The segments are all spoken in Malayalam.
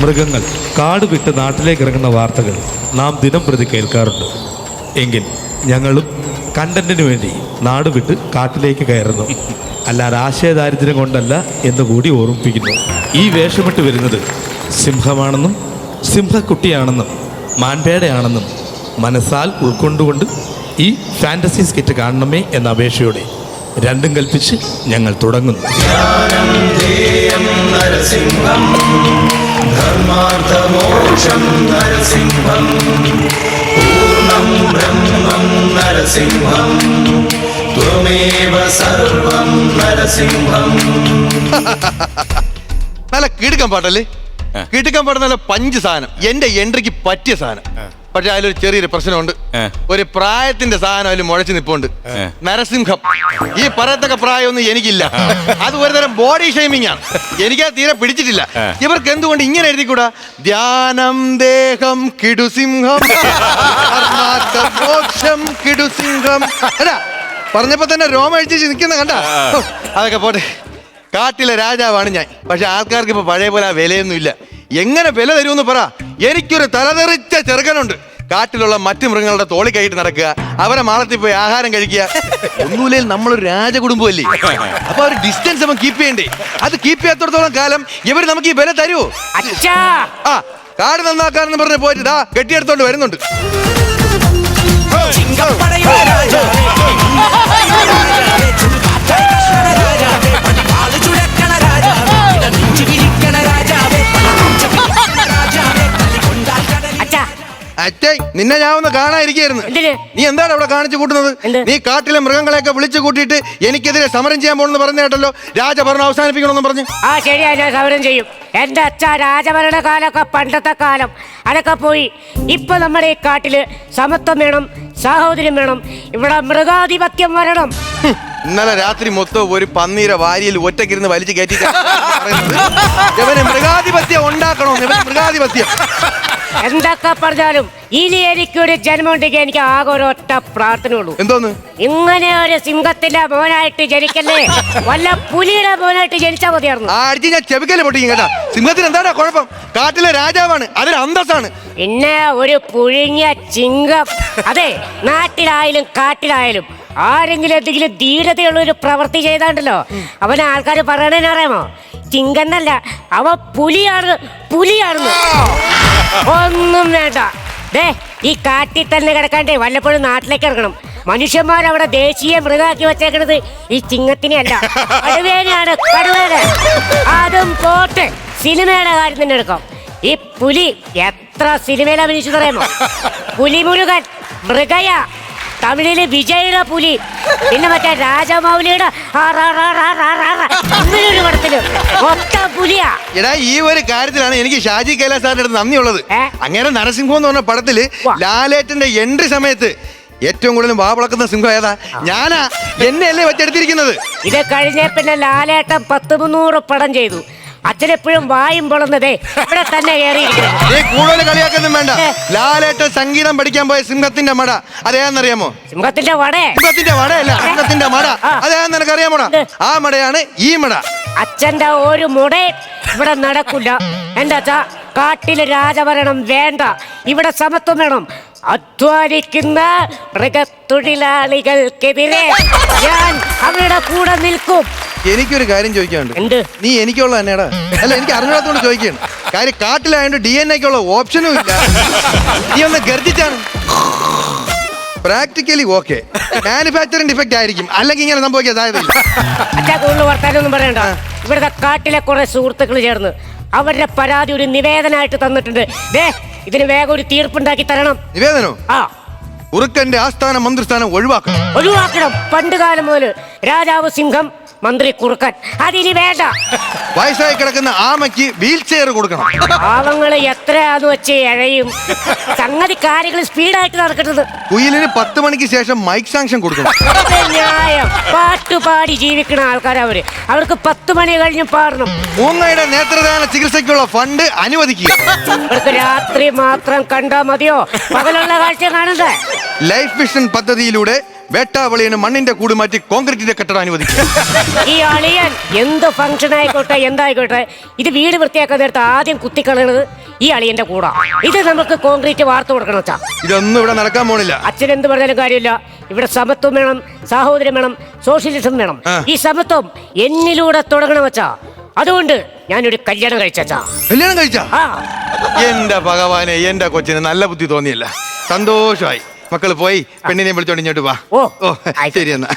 മൃഗങ്ങൾ കാട് വിട്ട് നാട്ടിലേക്ക് ഇറങ്ങുന്ന വാർത്തകൾ നാം ദിനം പ്രതി കേൾക്കാറുണ്ട്. എങ്കിൽ ഞങ്ങളും കണ്ടന്റിന് വേണ്ടി നാട് വിട്ട് കാട്ടിലേക്ക് കയറുന്നു. അല്ലാതെ ആശയദാരിദ്ര്യം കൊണ്ടല്ല എന്ന് കൂടി ഓർമ്മിപ്പിക്കുന്നു. ഈ വേഷമിട്ട് വരുന്നത് സിംഹമാണെന്നും സിംഹക്കുട്ടിയാണെന്നും മാൻപേടയാണെന്നും മനസ്സാൽ ഉൾക്കൊണ്ടുകൊണ്ട് ഈ ഫാന്റസി സ്കിറ്റ് കാണണമേ എന്ന അപേക്ഷയോടെ രണ്ടും കൽപ്പിച്ച് ഞങ്ങൾ തുടങ്ങുന്നു. പരമാർത്ഥമോക്ഷം നരസിംഹം. പൂർണം ബ്രഹ്മം നരസിംഹം. ത്വമേവ സർവം നരസിംഹം. നല്ല കിടുക്കം പാട്ടല്ലേ? കിടുക്കം പാട്ട് നല്ല പഞ്ച് സാധനം. എന്റെ എൻട്രിക്ക് പറ്റിയ സാധനം. പക്ഷെ അതിലൊരു ചെറിയൊരു പ്രശ്നമുണ്ട്. ഒരു പ്രായത്തിന്റെ സാധനം അതിൽ മുഴച്ചു നിപ്പുണ്ട്. നരസിംഹം. ഈ പറയത്തക്ക പ്രായമൊന്നും എനിക്കില്ല. അത് ഒരു തരം ബോഡി ഷെയ്മിങ് ആണ്. എനിക്ക് ആ തീരെ പിടിച്ചിട്ടില്ല. ഇവർക്ക് എന്തുകൊണ്ട് ഇങ്ങനെ എഴുതിക്കൂടാ? ധ്യാനം ദേഹം കിടുസിംഹം. മോക്ഷം കിടുസിംഹം. പറഞ്ഞപ്പോ തന്നെ രോമ അഴിച്ച് നിൽക്കുന്ന കണ്ട? അതൊക്കെ പോട്ടെ. കാട്ടിലെ രാജാവാണ് ഞാൻ. പക്ഷെ ആൾക്കാർക്ക് ഇപ്പൊ പഴയ പോലെ ആ വിലയൊന്നും ഇല്ല എങ്ങനെ വില തരുമെന്ന് പറ. എനിക്കൊരു തലതെറിച്ച ചെറുക്കനുണ്ട്. കാട്ടിലുള്ള മറ്റു മൃഗങ്ങളുടെ തോളി കൈയിട്ട് നടക്കുക അവരെ മാളത്തിൽ പോയി ആഹാരം കഴിക്കുക. ഒന്നുമില്ലെങ്കിൽ നമ്മളൊരു രാജകുടുംബമല്ലേ? അപ്പൊ ഒരു ഡിസ്റ്റൻസ് അവൻ കീപ്പ് ചെയ്യണ്ടേ. അത് കീപ്പ് ചെയ്യാത്തടത്തോളം കാലം ഇവർ നമുക്ക് ഈ വില തരുമോ ആ കാട് നന്നാക്കാനെന്ന് പറഞ്ഞ് പോയിട്ട് ദാ കെട്ടിയെടുത്തോണ്ട് വരുന്നുണ്ട്. ചിങ്കപ്പടയോ രാജാവേ, അച്ഛേ നിന്നെ ഞാൻ ഒന്ന് കാണാതിരിക്കായിരുന്നു എന്തിന്? നീ എന്താണ് അവിടെ കാണിച്ചു കൂട്ടുന്നത്? എന്ത്? നീ കാട്ടിലെ മൃഗങ്ങളെയൊക്കെ വിളിച്ചു കൂട്ടിയിട്ട് എനിക്കെതിരെ സമരം ചെയ്യാൻ പോണെന്ന് പറഞ്ഞ കേട്ടല്ലോ. രാജഭരണം അവസാനിപ്പിക്കണമെന്ന് പറഞ്ഞു. ആ ശരിയാ ഞാൻ സമരം ചെയ്യും. എന്റെ അച്ഛ രാജഭരണ കാലമൊക്കെ പണ്ടത്തെ കാലം. അതൊക്കെ പോയി. ഇപ്പൊ നമ്മുടെ ഈ കാട്ടിൽ സമത്വം വേണം സാഹോദര്യം വേണം. ഇവിടെ മൃഗാധിപത്യം വരണം. ഹും, ഇന്നലെ രാത്രി മൊത്തം ഒരു പന്നീര വാരിയിൽ ഒറ്റക്കിരുന്ന് വലിച്ചു കയറ്റി ഇവന് മൃഗാധിപത്യം ഉണ്ടാക്കണോ ഇവന് മൃഗാധിപത്യം. എന്തൊക്കെ പറഞ്ഞാലും ഇനി എനിക്കൊരു ജന്മം ഉണ്ടെങ്കിൽ എനിക്ക് ആകെ ഒരൊറ്റ പ്രാർത്ഥന ഉള്ളൂ. എന്തോന്ന്? ഇങ്ങനെ ഒരു സിംഹത്തിന്റെ മോനായിട്ട് ജനിക്കല്ലേ? വല്ല പുലിയുടെ മോനായിട്ട് ജനിച്ചാൽ മതിയായിരുന്നു. ആ അടിച്ച് ഞാൻ ചെവിക്കൽ പൊട്ടിക്കും കേട്ടാ. സിംഹത്തിന് എന്താടാ കുഴപ്പം? കാട്ടിലെ രാജാവാണ് അതൊരു അന്തസ്സാണ്. പിന്നെ ഒരു പുഴുങ്ങിയ ചിങ്കം. അതെ നാട്ടിലായാലും കാട്ടിലായാലും ആരെങ്കിലും എന്തെങ്കിലും ധീരതയുള്ള ഒരു പ്രവൃത്തി ചെയ്താണ്ടല്ലോ. അവൻ ആൾക്കാർ പറയണേന്ന് അറിയാമോ? ചിങ്കന്നല്ല അവ പുലിയാണ് പുലിയാണെന്ന്. ഒന്നും വേണ്ട. ദേ ഈ കാട്ടിൽ തന്നെ കിടക്കാണ്ടേ വല്ലപ്പോഴും നാട്ടിലേക്ക് ഇറങ്ങണം. മനുഷ്യന്മാർ അവിടെ ദേശീയ മൃഗാക്കി വെച്ചേക്കണത് ഈ ചിങ്ങത്തിനെ അല്ല. കടുവേനെയാണ് കടുവേന. അതും പോട്ടെ. സിനിമയുടെ കാര്യം തന്നെ എടുക്കാം. ഈ പുലി എത്ര സിനിമയിൽ അഭിനയിച്ചു പുലിമുരുകൻ പുലി മുരുകൻ മൃഗയ. തമിഴിൽ വിജയുടെ പുലി പിന്നെ മറ്റേ രാജമൗലിയുടെ ഇങ്ങനൊരു പടത്തിൽ. മൊത്തം പുലിയാ. എടാ ഈ ഒരു കാര്യത്തിലാണ് എനിക്ക് ഷാജി കൈലാസ് സാറിന്റെ അടുത്ത് നന്ദിയുള്ളത്? അങ്ങനെ നരസിംഹം എന്ന് പറഞ്ഞ പടത്തിൽ ലാലേറ്റന്റെ ലാലേട്ടന്റെ എൻട്രി സമയത്ത് ഏറ്റവും കൂടുതൽ വാവളക്കുന്ന സിംഹം ഏതാ? ഞാനാ എന്നെ അല്ലേ വെച്ചെടുത്തിരിക്കുന്നത്? ഇത് കഴിഞ്ഞ പിന്നെ ലാലേട്ടൻ പത്ത് മുന്നൂറ് പടം ചെയ്തു. അച്ഛനെപ്പോഴും വായും പൊളന്നതേ. ഇവിടെ തന്നെ കയറി നീ കൂടുതൽ കളിയാക്കൊന്നും വേണ്ട. ലാലേട്ട് സംഗീതം പഠിക്കാൻ പോയ സിംഹത്തിന്റെ മട. അതേന്നറിയാമോ സിംഹത്തിന്റെ വടേ. സിംഹത്തിന്റെ മടയല്ല സിംഹത്തിന്റെ മട. അതേന്ന് നിനക്കറിയാമോടാ? ആ മടയാണ് ഈ മട. അച്ഛന്റെ ഒരു മുട ഇവിടെ നടക്കില്ല എന്താ കാട്ടിലെ കാട്ടിൽ രാജഭരണം വേണ്ട. ഇവിടെ സമത്വം വേണം. അധ്വാനിക്കുന്ന മൃഗത്തൊഴിലാളികൾക്കെതിരെ ഞാൻ അവരുടെ കൂടെ നിൽക്കും. എനിക്കൊരു കാര്യം ചോദിക്കാനുണ്ട്. എന്ത്? നീ എനിക്കുള്ള തന്നെയാടാ. അല്ല എനിക്ക് അറിഞ്ഞാത്തോണ്ട് ചോദിക്കുകയാണ്. കാര്യം കാട്ടിലായത് ഡി എൻ എക്കുള്ള ഓപ്ഷനും ഇല്ല. നീ ഒന്ന് ഗർജിച്ചാണ്. പ്രാക്ടിക്കലി ഓക്കെ മാനുഫാക്ചറിംഗ് ഡിഫക്റ്റ് ആയിരിക്കും. അല്ലെങ്കിൽ ഇങ്ങനെ സംഭവിക്കാൻ സാധ്യതയില്ല. അച്ഛാ കൂടുതൽ വർത്താനൊന്നും പറയണ്ട. ഇവിടുത്തെ കാട്ടിലെ കുറെ സുഹൃത്തുക്കൾ ചേർന്ന് അവരുടെ പരാതി ഒരു നിവേദനമായിട്ട് തന്നിട്ടുണ്ട്. ദേ ഇതിന് വേഗം ഒരു തീർപ്പുണ്ടാക്കി തരണം. നിവേദനോ? ആ. ഉറുക്കന്റെ ആസ്ഥാന മന്ത്രിസ്ഥാനം ഒഴിവാക്കണം. ഒഴിവാക്കണം. പണ്ട് കാലം മുതൽ രാജാവ് സിംഹം മന്ത്രി കുറുക്കൻ. അതിനി വേണ്ട. വയസ്സായി കിടക്കുന്ന ആമയ്ക്ക് വീൽ ചെയർ കൊടുക്കണം. പാവങ്ങൾ എത്രയാന്ന് വെച്ച് എഴയും. സംഗതി കാര്യങ്ങൾ സ്പീഡായിട്ട് നടക്കുന്നത് കുയിലിന് പത്ത് മണിക്ക് ശേഷം മൈക്ക് സാങ്ഷൻ കൊടുക്കണം. അത് ന്യായം. പാട്ടുപാടി ജീവിക്കുന്ന ആൾക്കാരവര് അവർക്ക് പത്ത് മണി കഴിഞ്ഞ് പാടണം. മൂങ്ങയുടെ നേത്രദാന ചികിത്സയ്ക്കുള്ള ഫണ്ട് അനുവദിക്കുക. അവർക്ക് രാത്രി മാത്രം കണ്ടാ മതിയോ? പകലുള്ള കാഴ്ച കാണണ്ടേ ലൈഫ് മിഷൻ പദ്ധതിയിലൂടെ വേട്ടാവളിയന് മണ്ണിന്റെ കൂട് മാറ്റി കോൺക്രീറ്റിന്റെ കെട്ടിടം അനുവദിക്കുക ഈ അളിയൻ എന്ത് ഫംഗ്ഷൻ ആയിക്കോട്ടെ എന്തായിക്കോട്ടെ ഇത് വീട് വൃത്തിയാക്കാൻ നേരത്തെ ആദ്യം കുത്തിക്കളയണത് ഈ അളിയന്റെ കൂടാ. ഇത് നമുക്ക് കോൺക്രീറ്റ് വാർത്ത കൊടുക്കണം അച്ഛാ ഇതൊന്നും ഇവിടെ നടക്കാൻ പോണില്ല. അച്ഛൻ എന്ത് പറഞ്ഞാലും കാര്യമില്ല. ഇവിടെ സമത്വം വേണം സാഹോദര്യം വേണം സോഷ്യലിസം വേണം. ഈ സമത്വം എന്നിലൂടെ തുടങ്ങണം അച്ഛാ. അതുകൊണ്ട് ഞാനൊരു കല്യാണം കഴിച്ചാ കല്യാണം കഴിച്ചാ? ആ. എന്റെ ഭഗവാനെ എന്റെ കൊച്ചിന് നല്ല ബുദ്ധി തോന്നിയില്ല. സന്തോഷമായി. മക്കൾ പോയി പെണ്ണിനെ വിളിച്ചോണ്ട് ഇങ്ങോട്ട് വാ. ഓ, ഓ ആയിക്കോട്ടെ. ശരി എന്നാ.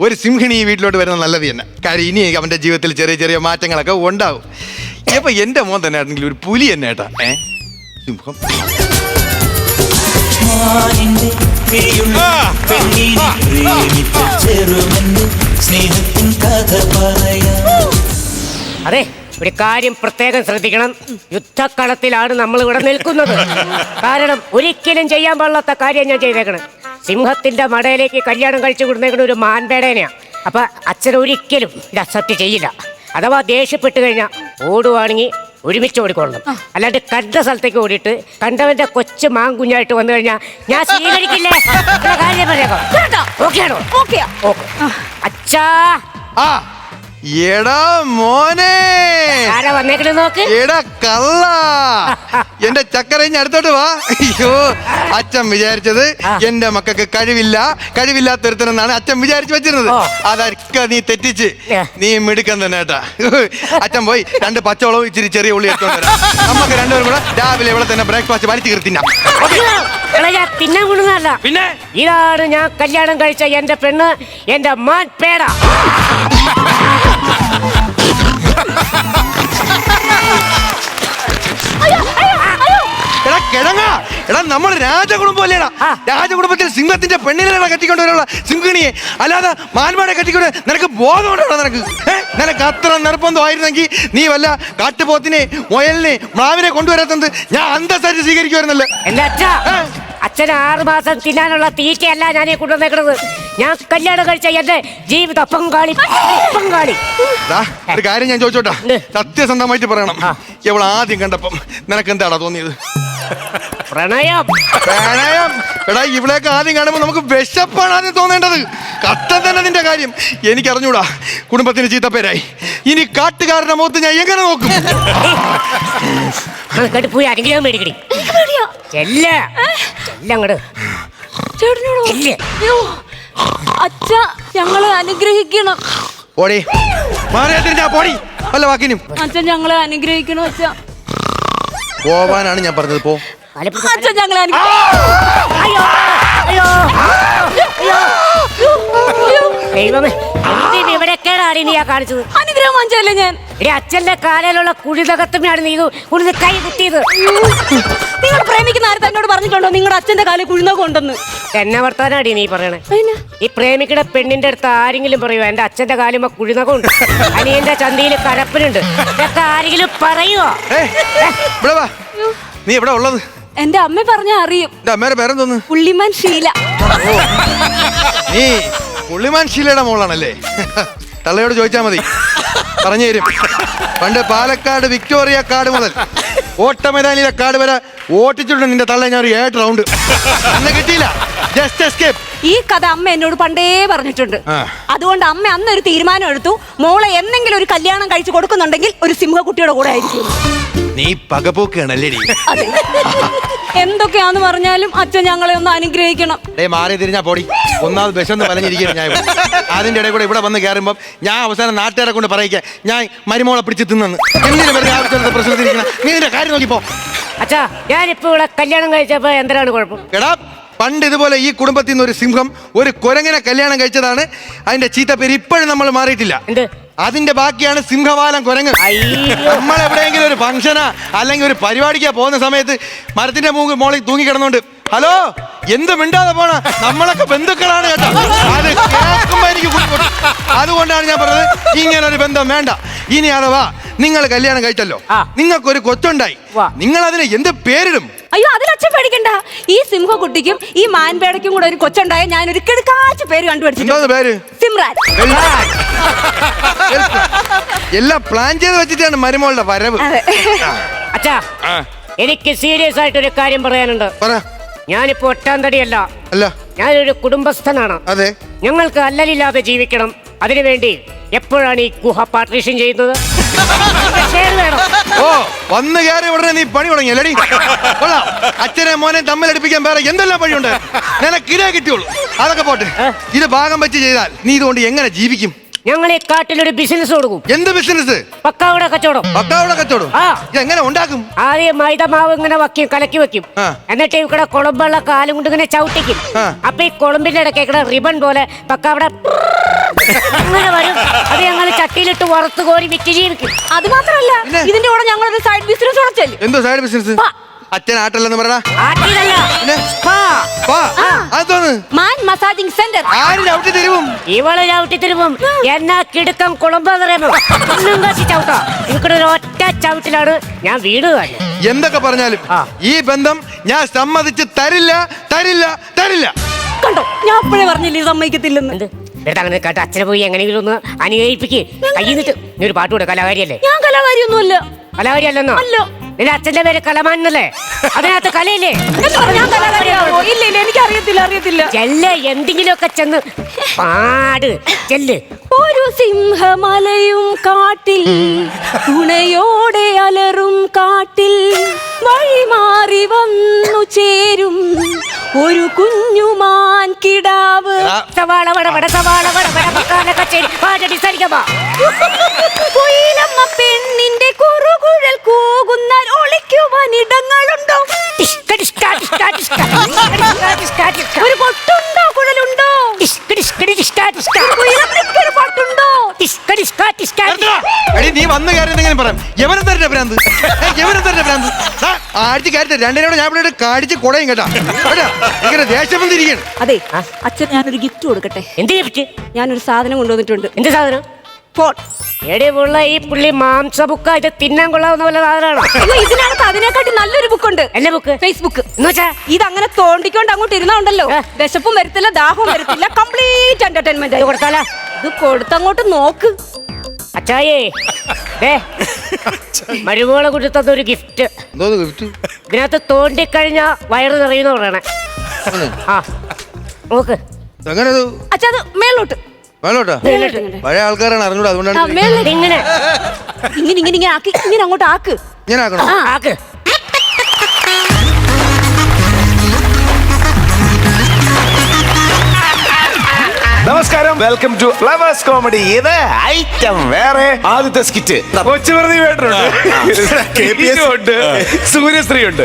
ഒരു സിംഹിണി ഈ വീട്ടിലോട്ട് വരുന്നത് നല്ലത് തന്നെ. കാര്യം ഇനി അവന്റെ ജീവിതത്തിൽ ചെറിയ ചെറിയ മാറ്റങ്ങളൊക്കെ ഉണ്ടാവും. ഇപ്പൊ എന്റെ മോൻ തന്നെ ആണെങ്കിൽ ഒരു പുലി തന്നെ ഏട്ടാ. ഏ? സിംഹം. മാനിന്റെ പെണ്ണിനെ പ്രേമിച്ച ചെറുമെന്ന് സ്നേഹത്തിൻ കഥ പറയാം അതെ ഒരു കാര്യം പ്രത്യേകം ശ്രദ്ധിക്കണം. യുദ്ധക്കളത്തിലാണ് നമ്മൾ ഇവിടെ നിൽക്കുന്നത്. കാരണം ഒരിക്കലും ചെയ്യാൻ പാടില്ലാത്ത കാര്യം ഞാൻ ചെയ്തേക്കണം. സിംഹത്തിന്റെ മടയിലേക്ക് കല്യാണം കഴിച്ചു കൊടുത്തേക്കണ ഒരു മാൻപേടേനെയാ. അപ്പൊ അച്ഛൻ ഒരിക്കലും ഇത് അക്സെപ്റ്റ് ചെയ്യില്ല. അഥവാ ദേഷ്യപ്പെട്ട് കഴിഞ്ഞാൽ ഓടുവാണെങ്കിൽ ഒരുമിച്ച് ഓടിക്കൊള്ളണം. അല്ലാണ്ട് കണ്ട സ്ഥലത്തേക്ക് ഓടിയിട്ട് കണ്ടവന്റെ കൊച്ചു മാങ്കുഞ്ഞായിട്ട് വന്നു കഴിഞ്ഞാൽ ഞാൻ സ്വീകരിക്കില്ലേ? കാര്യം പറയാം ഓക്കെ. അച്ഛാ. ആ. എടാ മോനെ. ആരാ വന്നേക്കണേ നോക്ക്? എടാ കള്ള. എന്റെ ചക്കരഞ്ഞ് അടുത്തോട്ട് വാ. അയ്യോ അച്ഛൻ വിചാരിച്ചത്. എന്റെ മക്കൾക്ക് കഴിവില്ല. കഴിവില്ലാത്തൊരുത്തനെന്നാണ് അച്ഛൻ വിചാരിച്ചു വെച്ചിരുന്നത്. അതൊക്കെ നീ തെറ്റിച്ച്. നീ മിടുക്കൻ തന്നെ ഏട്ടാ. അച്ഛൻ പോയി രണ്ട് പച്ചവളവും ഇച്ചിരി ചെറിയ ഉള്ളി എടുത്തോണ്ട് വരാം. നമുക്ക് രണ്ടുപേരും കൂടെ രാവിലെ ഇവിടെ തന്നെ ബ്രേക്ക്ഫാസ്റ്റ് വലിച്ചു കീർത്തിന്നാ എടാ, ഞാൻ തിന്നാൻ കൊണ്ടുവന്നതല്ല പിന്നെ? ഇതാണ് ഞാൻ കല്യാണം കഴിച്ച എന്റെ പെണ്ണ് എന്റെ മാൻ പേട. എടാ കിഴങ്ങ എടാ നമ്മൾ രാജകുടുംബം അല്ലേടാ. രാജകുടുംബത്തിൽ സിംഹത്തിന്റെ പെണ്ണിനെ കെട്ടിക്കൊണ്ടുവരാനുള്ള സിംഹിണിയെ അല്ലാതെ മാൻമാടെ കെട്ടിക്കൊണ്ട് നിനക്ക് ബോധമുണ്ടോ നിനക്ക്? നിനക്ക് അത്ര നിർബന്ധമായിരുന്നെങ്കിൽ നീ വല്ല കാട്ടുപോത്തിനെ മുയലിനെ മ്ലാവിനെ കൊണ്ടുവരാത്തത് ഞാൻ അന്തസ്സായിട്ട് സ്വീകരിക്കുമായിരുന്നല്ലോ? അച്ഛൻ ആറ് മാസം തിന്നാനുള്ള തീറ്റയല്ല ഞാൻ ഈ കൊണ്ടുവന്നേക്കണത് ഞാൻ കല്യാണം കഴിച്ച എന്റെ ജീവിത പങ്കാളി പങ്കാളി. ദാ, ഒരു കാര്യം ഞാൻ ചോദിച്ചോട്ടാ? എന്ത്? സത്യസന്ധമായിട്ട് പറയണം. ഇവൾ ആദ്യം കണ്ടപ്പം നിനക്ക് എന്താടാ തോന്നിയത്? പ്രണയം. പ്രണയം? എടാ ഇവിടേക്ക് ആദ്യം കാണുമ്പോൾ നമുക്ക് വിശപ്പാണ് ആദ്യം തോന്നേണ്ടത്. കത്തം തന്നെ നിന്റെ കാര്യം. എനിക്ക് അറിഞ്ഞൂടാ കുടുംബത്തിന് ചീത്തപ്പേരായി ഇനി കാട്ടുകാരുടെ മുഖത്ത് ഞാൻ എങ്ങനെ നോക്കും? കേട്ട് പോയി ആരെങ്കിലും മേടിക്കടി. ചെല്ല. ചെല്ലങ്ങട് ചേട്ടനോടോ? ചെല്ല്. അയ്യോ അച്ഛാ ഞങ്ങളെ അനുഗ്രഹിക്കണം. പോടി. മാറിയാ ഞാൻ പോടി. വല്ല വാക്കിനും. അച്ഛൻ ഞങ്ങളെ അനുഗ്രഹിക്കണം അച്ഛ. പോവാനാണ് ഞാൻ പറഞ്ഞത് പോ. അച്ഛൻ അനുഗ്രഹിക്കണം അയ്യോ അയ്യോ അയ്യോ. ദൈവമേ എന്ത് വിവരക്കേടാണ് നീ ആ കാണിച്ചത്? അനുഗ്രഹം വാങ്ങിച്ചല്ലേ ഞാൻ? എടി അച്ഛന്റെ കാലിലുള്ള കുഴിതകത്തുമാണ് നീ ഇത് കുഴിത് കൈ കുത്തിയത്. നിങ്ങൾ പ്രേമിക്കുന്ന ആരും തന്നോട് പറഞ്ഞിട്ടുണ്ടോ? നിങ്ങളുടെ അച്ഛന്റെ കാലിൽ ഉണ്ടെന്ന്. എന്നെ വർത്താനാടി നീ പറയണേ? ഈ പ്രേമിക്കണ പെണ്ണിന്റെ അടുത്ത് ആരെങ്കിലും പറയുമോ എന്റെ അച്ഛന്റെ കാലിൽ കുഴിനകം ഉണ്ട്. അനിയന്റെ ചന്തയിൽ കരപ്പനുണ്ട്. ഇതൊക്കെ ആരെങ്കിലും പറയുമോ നീ എവിടെ ഉള്ളത്? എന്റെ അമ്മ പറഞ്ഞ അറിയും. എന്റെ അമ്മേരെ പേരെന്തോന്ന്? പുള്ളിമാൻ ശീല നീ പുള്ളിമാൻ ശീലയുടെ മോളാണല്ലേ? തള്ളയോട് ചോദിച്ചാൽ മതി. പറഞ്ഞു തരും. പണ്ട് പാലക്കാട് വിക്ടോറിയ കാട് മുതൽ ഓട്ടമൈതാനിയിലെ കാട് വരെ ഓട്ടിച്ചിട്ടുണ്ട് നിന്റെ തള്ള ഞാൻ ഒരു ഏഴ് റൗണ്ട് അന്ന് കിട്ടിയില്ല. ജസ്റ്റ് എസ്കേപ്പ് ഈ കഥ അമ്മ എന്നോട് പണ്ടേ പറഞ്ഞിട്ടുണ്ട്. ആ. അതുകൊണ്ട് അമ്മ അന്ന് ഒരു തീരുമാനം എടുത്തു. മോളെ എന്തെങ്കിലും ഒരു കല്യാണം കഴിച്ചു കൊടുക്കുന്നുണ്ടെങ്കിൽ ഒരു സിംഹക്കുട്ടിയുടെ കൂടെ ആയിരിക്കും. നീ പകപോക്കാണല്ലേടി എന്തൊക്കെയാന്ന് പറഞ്ഞാലും അച്ഛൻ ഞങ്ങളെ ഒന്ന് അനുഗ്രഹിക്കണം. ഡേ മാറി തിരിഞ്ഞാ പോടി. ഒന്നാമത് വിശന്ന് പറഞ്ഞിരിക്കുന്നു ഞാൻ ഇവിടെ. അതിന്റെ ഇടയിൽ കൂടെ ഇവിടെ വന്ന് കയറുമ്പോൾ ഞാൻ അവസാനം നാട്ടുകാരെ കൊണ്ട് പറയിക്കാൻ ഞാൻ മരുമോളെ പിടിച്ച് തിന്നു എന്തിനു വെറുതെ ആവശ്യമില്ലാത്ത പ്രശ്നത്തിരിക്കണം നീ നിന്റെ കാര്യം നോക്കിപ്പോ. അച്ഛാ ഞാനിപ്പോ ഇവിടെ കല്യാണം കഴിച്ചപ്പോ എന്തിനാണ് കുഴപ്പം? എടാ പണ്ട് ഇതുപോലെ ഈ കുടുംബത്തിൽ നിന്ന് ഒരു സിംഹം ഒരു കുരങ്ങനെ കല്യാണം കഴിച്ചതാണ്. അതിന്റെ ചീത്ത പേര് ഇപ്പോഴും നമ്മൾ മാറിയിട്ടില്ല. എന്ത്? അതിന്റെ ബാക്കിയാണ് സിംഹവാലം കുരങ്ങ്. നമ്മൾ എവിടെയെങ്കിലും ഒരു ഫംഗ്ഷനാ അല്ലെങ്കിൽ ഒരു പരിപാടിക്കാ പോകുന്ന സമയത്ത് മരത്തിന്റെ മൂക്ക് മോളിൽ തൂങ്ങി കിടന്നുകൊണ്ട് ഹലോ എന്ത് മിണ്ടാതെ പോണ? നമ്മളൊക്കെ ബന്ധുക്കളാണ് കേട്ടോ. അത് കേൾക്കുമ്പോ എനിക്ക്. അതുകൊണ്ടാണ് ഞാൻ പറഞ്ഞത് ഇങ്ങനെ ഒരു ബന്ധം വേണ്ട. ഇനി അഥവാ നിങ്ങൾ കല്യാണം കഴിച്ചല്ലോ നിങ്ങൾക്ക് നിങ്ങൾക്കൊരു കൊച്ചുണ്ടായി. നിങ്ങൾ അതിന് എന്ത് പേരിടും? അയ്യോ അതിൽ അച്ഛൻ പേടിക്കണ്ട. ഈ സിംഹക്കുട്ടിക്കും ഈ മാൻപേടയ്ക്കും കൂടെ ഒരു കൊച്ചുണ്ടായ ഞാൻ ഒരു കിടക്കാച്ച പേര് കണ്ടുപിടിച്ചു സിമ്രാൻ എല്ലാം പ്ലാൻ ചെയ്ത് വെച്ചിട്ടാണ് മരുമോളുടെ വരവ്. അച്ഛാ എനിക്ക് സീരിയസ് ആയിട്ട് ഒരു കാര്യം പറയാനുണ്ട്. പറ. ഞാനിപ്പോ ഒട്ടാം തടിയല്ല അല്ല. ഞാനൊരു കുടുംബസ്ഥനാണ്. അതെ. ഞങ്ങൾക്ക് അല്ലലില്ലാതെ ജീവിക്കണം. അതിനുവേണ്ടി എപ്പോഴാണ് ഈ ഗുഹ പാർട്ടീഷൻ ചെയ്യുന്നത്? ഷെയർ വേണം ഓ വന്ന് കയറി ഉടനെ നീ പണി തുടങ്ങി അല്ലടി കൊള്ളാം. അച്ഛനെ മോനെ തമ്മിലടിപ്പിക്കാൻ വേറെ എന്തെല്ലാം പണിയുണ്ട്? നിനക്കിരേ കിട്ടിയുള്ളൂ. അതൊക്കെ പോട്ടെ. ഇത് ഭാഗം വെച്ച് ചെയ്താൽ നീ ഇതുകൊണ്ട് എങ്ങനെ ജീവിക്കും? ഞങ്ങൾ ഈ കാട്ടിലൊരു ബിസിനസ് കൊടുക്കും എന്ത് ബിസിനസ് പക്കാവട കച്ചവടം പക്കാവട കച്ചവടം ആ. എങ്ങനെ ഉണ്ടാക്കും ആദ്യം മൈദ മാവ് ഇങ്ങനെ വയ്ക്കും കലക്കി വെക്കും ആ. എന്നിട്ട് ഇവിടെ കുളമ്പുള്ള കാലും കൊണ്ട് ഇങ്ങനെ ചവിട്ടിക്കും ആ. അപ്പൊ ഈ കുളമ്പിന്റെ ഇടയ്ക്ക് ഇവിടെ റിബൺ പോലെ പക്കാവിടെ അങ്ങനെ വരും അത് ഞങ്ങൾ ചട്ടിയിലിട്ട് വറുത്ത് കോരി വിറ്റ് ജീവിക്കും അത് മാത്രമല്ല പിന്നെ? ഇതിന്റെ കൂടെ ഞങ്ങളൊരു സൈഡ് ബിസിനസ് ഉടച്ചല്ലേ ചെല്ലും എന്തോ സൈഡ് ബിസിനസ്. അച്ഛൻ ആട്ടല്ലെന്ന്? സ്പാ. അതൊന്ന് മാൻ സെന്റർ. ആരും ചവിട്ടി തരുവും? ഇവൾ ചവിട്ടി തരുമ്പം എന്നാ കിടുക്കം കുളമ്പറിയുമ്പോ ഒന്നും കാശി ചവിട്ടാ. ഇവിടെ ഒരു ഒറ്റ ചവിട്ടിലാണ് ഞാൻ വീട് എന്തൊക്കെ പറഞ്ഞാലും ആ. ഈ ബന്ധം ഞാൻ സമ്മതിച്ച് തരില്ല തരില്ല തരില്ല. കണ്ടോ? ഞാൻ അപ്പോഴേ പറഞ്ഞില്ലേ സമ്മതിക്കത്തില്ലെന്ന്? വെറുതെ അങ്ങനെ കേട്ട് അച്ഛനെ പോയി എങ്ങനെയെങ്കിലും ഒന്ന് കയ്യിൽ നിന്നിട്ട് നീ ഒരു പാട്ട് കൂടെ കലാകാരിയല്ലേ? ഞാൻ കലാകാരിയൊന്നുമല്ല. കലാകാരി അല്ലെന്നോ അല്ല. നിന്റെ അച്ഛന്റെ പേര് കലമാനല്ലേ? അതിനകത്ത് കലയില്ലേ? ഇല്ല ഇല്ല എനിക്ക് അറിയത്തില്ല അറിയത്തില്ല. ചെല്ല് എന്തെങ്കിലുമൊക്കെ ചെന്ന് പാട് ചെല്ല് ഒരു സിംഹമലയും കാട്ടിൽ തുണയോടെ അലറും കാട്ടിൽ വഴി മാറി വന്നു ചേരും. ഒരു കുഞ്ഞുമാൻ കിടാവ്. സവാള വട വട സവാള വട വട മക്കാല കച്ചേരി പാട്ടടി സരിഗമ. ടിഷ്ക ഒരു പൊട്ടുണ്ടോ കുഴലുണ്ടോ? ഒരു പൊട്ടുണ്ടോ? എടി നീ വന്ന് കയറി എന്തെങ്കിലും പറയാം? യവനം തരട്ടെ ഭ്രാന്ത്. യവനം തരട്ടെ ഭ്രാന്ത്. ദാ, ആഴ്ച കയറ്റ രണ്ടിനോട് ഞാൻ ഇവിടെ കാടിച്ച് കുടയും കേട്ടാ. കേട്ടാ ഇങ്ങനെ ദേശം വന്നിരിക്കണം അതെ അച്ഛൻ ഞാനൊരു ഗിഫ്റ്റ് കൊടുക്കട്ടെ. എന്ത് ഗിഫ്റ്റ് ഞാനൊരു സാധനം കൊണ്ടുവന്നിട്ടുണ്ട്. എന്ത് സാധനം? ഫോൺ എടി പുള്ള ഈ പുള്ളി മാംസബുക്ക ഇത് തിന്നാൻ കൊള്ളാവുന്ന വല്ല സാധനമാണോ? അയ്യോ ഇതിനകത്ത് അതിനെക്കാട്ടി നല്ലൊരു ബുക്ക് ഉണ്ട്. എന്നെ ബുക്ക് ഫേസ്ബുക്ക് എന്ന് വെച്ചാ? ഇത് അങ്ങനെ തോണ്ടിക്കൊണ്ട് അങ്ങോട്ട് ഇരുന്നുണ്ടല്ലോ ഏ. വിശപ്പും വരത്തില്ല ദാഹവും വരത്തില്ല കംപ്ലീറ്റ് എന്റർടൈൻമെന്റ് ഇത് കൊടുത്താലാ? ഇത് കൊടുത്തങ്ങോട്ട് നോക്ക്. അച്ചായേ ദേ മരുമോളെ കൊടുത്തത് ഒരു ഗിഫ്റ്റ് എന്തോ ഗിഫ്റ്റ് ഇതിനകത്ത് തോണ്ടിക്കഴിഞ്ഞാ വയറ് നിറയുന്ന പറയണേ ആ നോക്ക്. അച്ഛാ അത് മേളോട്ട് വേണോട്ടാ. പഴയ ആൾക്കാരാണ് അറിഞ്ഞൂടാ അതുകൊണ്ടാണ് മേളിലോട്ട്. ഇങ്ങനെ. ഇങ്ങനെ. ഇങ്ങനെ ഇങ്ങനെ ആക്കി ഇങ്ങനെ അങ്ങോട്ട് ആക്ക്. ഞാൻ ആക്കണം. ആ. ആക്ക്. നമസ്കാരം. വെൽക്കം ടു ഫ്ലവേഴ്സ് കോമഡി ഇത് ഐറ്റം വേറെ. ആദ്യത്തെ സ്കിറ്റ്. കൊച്ചുപ്രതി കെ ഉണ്ട് സൂര്യശ്രീ ഉണ്ട്.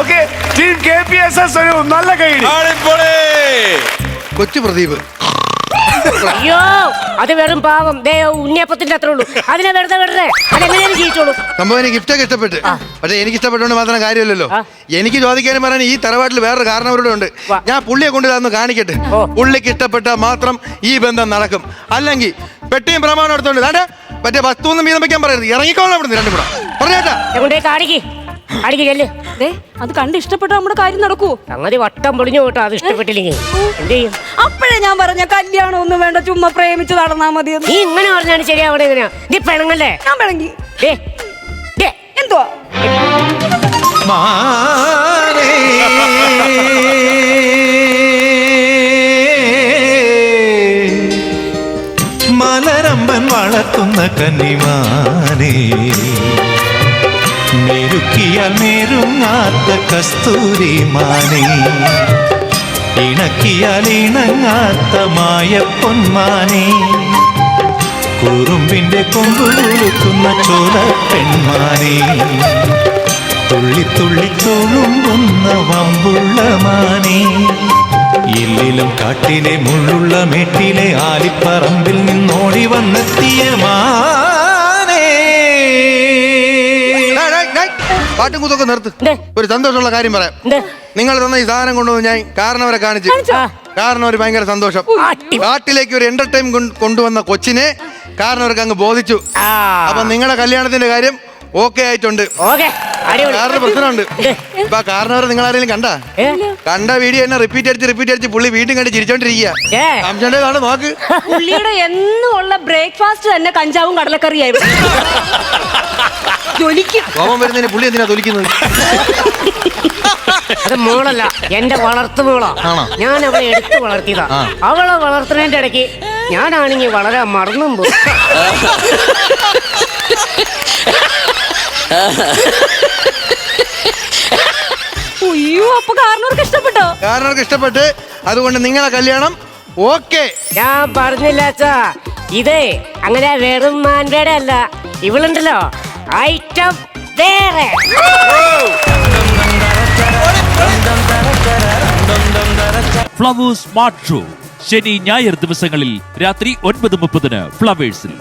Okay. Team K P S S ഒരു നല്ല കൈഡി കൊച്ചു പ്രദീപ്. അയ്യോ അത് വെറും പാവം. ദേ ഉണ്ണിയപ്പത്തിന്റെ അത്രേ ഉള്ളൂ. അതിനെ വെറുതെ വെറുതെ അതെങ്ങനെയാണ് ജീവിച്ചോളൂ? സംഭവം എനിക്ക് ഗിഫ്റ്റൊക്കെ ഇഷ്ടപ്പെട്ട്. പക്ഷെ എനിക്ക് ഇഷ്ടപ്പെട്ടോണ്ട് മാത്രം കാര്യമില്ലല്ലോ. എനിക്ക് ചോദിക്കാനും പറയാൻ ഈ തറവാട്ടിൽ വേറൊരു കാരണവരുടെ ഉണ്ട്. ഞാൻ പുള്ളിയെ കൊണ്ട് ഇതൊന്ന് കാണിക്കട്ടെ. പുള്ളിക്ക് ഇഷ്ടപ്പെട്ട മാത്രം ഈ ബന്ധം നടക്കും. അല്ലെങ്കിൽ പെട്ടിയും പ്രമാണം എടുത്തോണ്ട് ദാണ്ടെ മറ്റേ വസ്തുവൊന്നും വീതം വെക്കാൻ പറയരുത്. ഇറങ്ങിക്കോളാം അവിടുന്ന് രണ്ടും കൂടെ. പറഞ്ഞേട്ടാ. കാണിക്ക്. ദേ അത് കണ്ട് ഇഷ്ടപ്പെട്ട നമ്മുടെ കാര്യം നടക്കൂ. സംഗതി വട്ടം പൊളിഞ്ഞു പോട്ടോ അത് ഇഷ്ടപ്പെട്ടില്ലെങ്കിൽ. എന്ത് ചെയ്യും? അപ്പോഴേ ഞാൻ പറഞ്ഞ കല്യാണം ഒന്നും വേണ്ട ചുമ്മാ പ്രേമിച്ച് നടന്നാ മതി നീ ഇങ്ങനെ പറഞ്ഞാണ് ശരി അവിടെ എങ്ങനെയാ നീ പെണങ്ങല്ലേ? ഞാൻ പിണങ്ങി. ദേ ദേ. എന്തുവാ? മലരമ്പൻ വളർത്തുന്ന കന്നിമാനേ. മെരുക്കിയാൽ മെരുങ്ങാത്ത കസ്തൂരി മാനേ ഇണക്കിയാൽ ഇണങ്ങാത്ത മായ പൊന്മാനേ കുറുമ്പിന്റെ കൊമ്പ് കുലുക്കുന്ന ചോല പെൺമാനേ തുള്ളി തുള്ളി തുളുമ്പുന്ന വമ്പുള്ള മാനേ എല്ലിലും കാട്ടിലെ മുള്ളുള്ള മേട്ടിലെ ആലിപ്പറമ്പിൽ നിന്നോടി വന്നെത്തിയ മാനേ പാട്ടും കുത്തൊക്കെ നിർത്ത്. ഒരു സന്തോഷമുള്ള കാര്യം പറയാം. നിങ്ങൾ തന്ന ഈ സാധനം കൊണ്ടുവന്ന് ഞാൻ കാരണവരെ കാണിച്ചു. കാരണം കാരണവർ ഭയങ്കര സന്തോഷം. അടി. കാട്ടിലേക്ക് ഒരു എന്റർടൈൻ കൊണ്ടുവന്ന കൊച്ചിനെ കാരണവർക്ക് അങ്ങ് ബോധിച്ചു. അപ്പൊ നിങ്ങളുടെ കല്യാണത്തിന്റെ കാര്യം ഓക്കെ ആയിട്ടുണ്ട്. വേറൊരു പ്രശ്നമുണ്ട്? ഇപ്പൊ കാരണവരെ നിങ്ങൾ ആരെങ്കിലും കണ്ട? കണ്ട വീഡിയോ എന്നെ റിപ്പീറ്റ് അടിച്ച് റിപ്പീറ്റ് അടിച്ച് പുള്ളി വീണ്ടും കണ്ടി ചിരിച്ചോണ്ടിരിക്കുക. നോക്ക് പുള്ളിയുടെ എന്നും ഉള്ള ബ്രേക്ക്ഫാസ്റ്റ് തന്നെ കഞ്ചാവും കടലക്കറിയായി. കോപം വരുന്നതിന് പുള്ളി എന്തിനാ തൊലിക്കുന്നത്? അത് മോളല്ല എന്റെ വളർത്തു മോളാ. ഞാൻ അവളെ എടുത്തു വളർത്തിയതാ. അവളെ വളർത്തുന്നതിന്റെ ഇടയ്ക്ക് ഞാനാണെങ്കിൽ വളരെ മറന്നും പോയി അയ്യോ അപ്പൊ കാരണവർക്ക് ഇഷ്ടപ്പെട്ടോ? കാരണവർക്ക് ഇഷ്ടപ്പെട്ട് അതുകൊണ്ട് നിങ്ങളെ കല്യാണം ഓക്കെ. ഞാൻ പറഞ്ഞില്ല ഇതേ ഇത് അങ്ങനെ വെറും മാൻപേടെ അല്ല. ഇവളുണ്ടല്ലോ. ഐറ്റം വേറെ. Flowers show. ശനി ഞായർ ദിവസങ്ങളിൽ രാത്രി ഒൻപത് മുപ്പതിന് ഫ്ലവേഴ്സിൽ.